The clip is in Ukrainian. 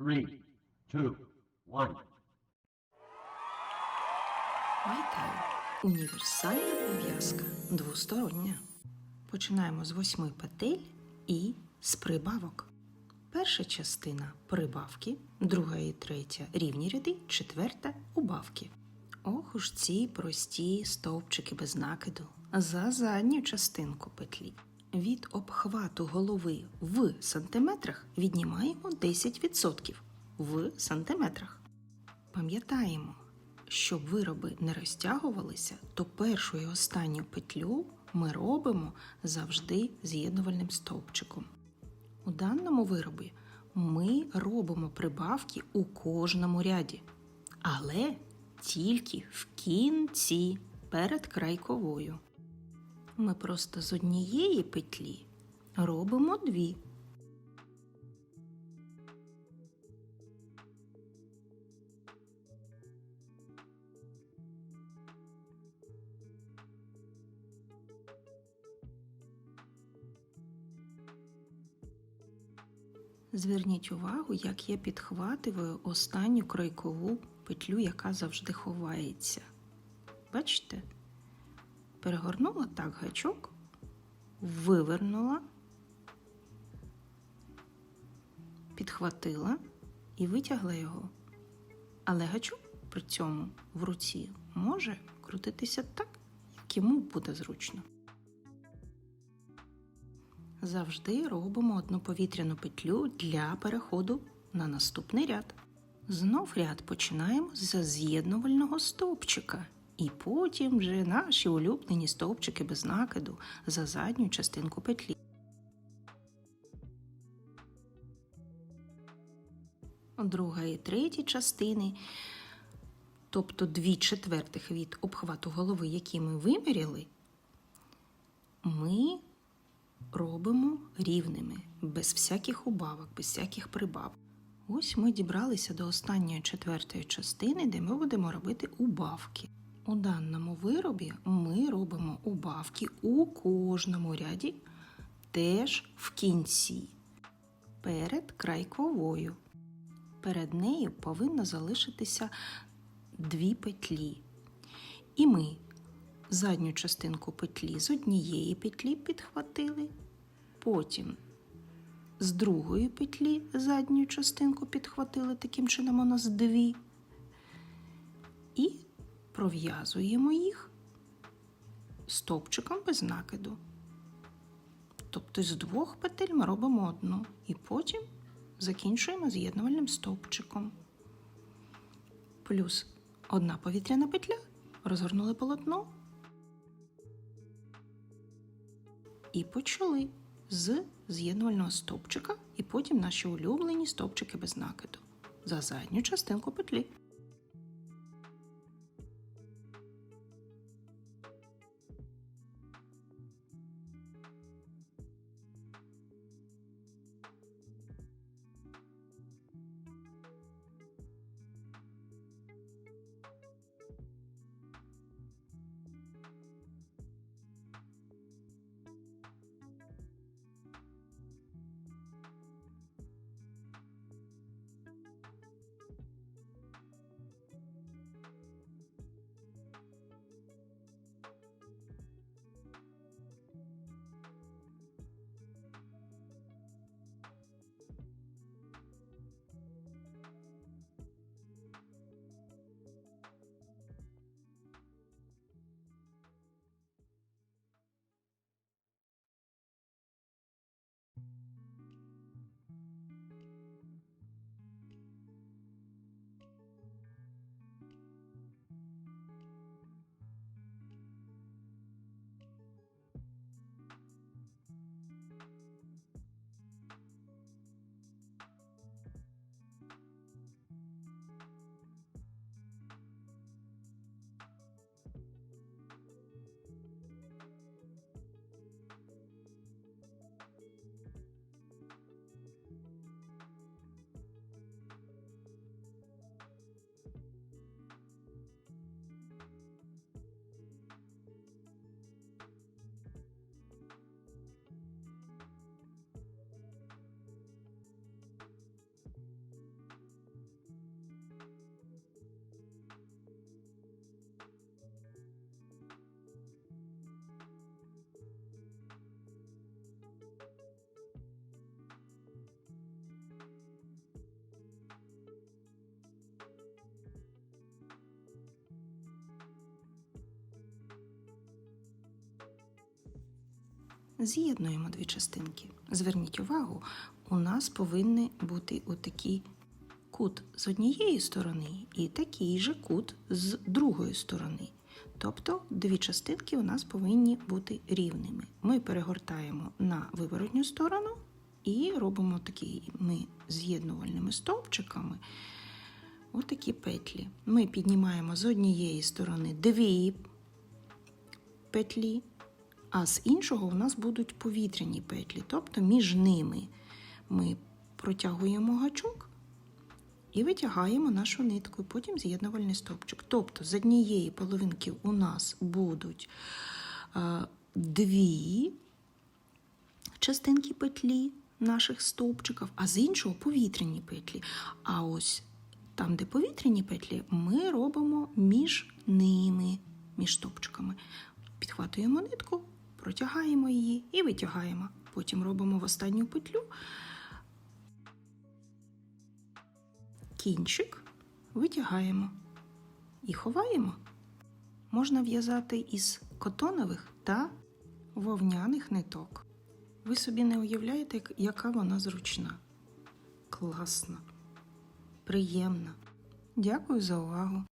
three, two, one. Вітаю! Універсальна пов'язка двостороння. Починаємо з восьми петель і з прибавок. Перша частина прибавки, друга і третя рівні ряди, четверта убавки. Ох уж ці прості стовпчики без накиду. За задню частинку петлі. Від обхвату голови в сантиметрах віднімаємо 10% в сантиметрах. Пам'ятаємо, щоб вироби не розтягувалися, то першу і останню петлю ми робимо завжди з'єднувальним стовпчиком. У даному виробі ми робимо прибавки у кожному ряді, але тільки в кінці перед крайковою. Ми просто з однієї петлі робимо дві. Зверніть увагу, як я підхватую останню кройкову петлю, яка завжди ховається. Бачите? Перегорнула так гачок, вивернула, підхватила і витягла його. Але гачок при цьому в руці може крутитися так, як йому буде зручно. Завжди робимо одну повітряну петлю для переходу на наступний ряд. Знов ряд починаємо з з'єднувального стовпчика. І потім вже наші улюблені стовпчики без накиду за задню частинку петлі. Друга і третя частини, тобто дві четвертих від обхвату голови, які ми виміряли, ми робимо рівними, без всяких убавок, без всяких прибавок. Ось ми дібралися до останньої четвертої частини, де ми будемо робити убавки. У даному виробі ми робимо убавки у кожному ряді, теж в кінці, перед крайковою. Перед нею повинно залишитися дві петлі. І ми задню частинку петлі з однієї петлі підхватили, потім з другої петлі задню частинку підхватили, таким чином у нас дві, і пров'язуємо їх стовпчиком без накиду. Тобто з двох петель ми робимо одну і потім закінчуємо з'єднувальним стовпчиком. Плюс одна повітряна петля, розгорнули полотно і почали з з'єднувального стовпчика, і потім наші улюблені стовпчики без накиду за задню частинку петлі. З'єднуємо дві частинки. Зверніть увагу, у нас повинні бути отакий кут з однієї сторони і такий же кут з другої сторони. Тобто дві частинки у нас повинні бути рівними. Ми перегортаємо на виворотню сторону і робимо такими з'єднувальними стовпчиками отакі петлі. Ми піднімаємо з однієї сторони дві петлі, а з іншого у нас будуть повітряні петлі, тобто між ними ми протягуємо гачок і витягаємо нашу нитку, потім з'єднувальний стовпчик. Тобто з однієї половинки у нас будуть е, дві частинки петлі наших стовпчиків, а з іншого повітряні петлі. А ось там, де повітряні петлі, ми робимо між ними, між стовпчиками. Підхватуємо нитку, протягаємо її і витягаємо. Потім робимо в останню петлю кінчик, витягаємо і ховаємо. Можна в'язати із котонових та вовняних ниток. Ви собі не уявляєте, яка вона зручна, класна, приємна. Дякую за увагу!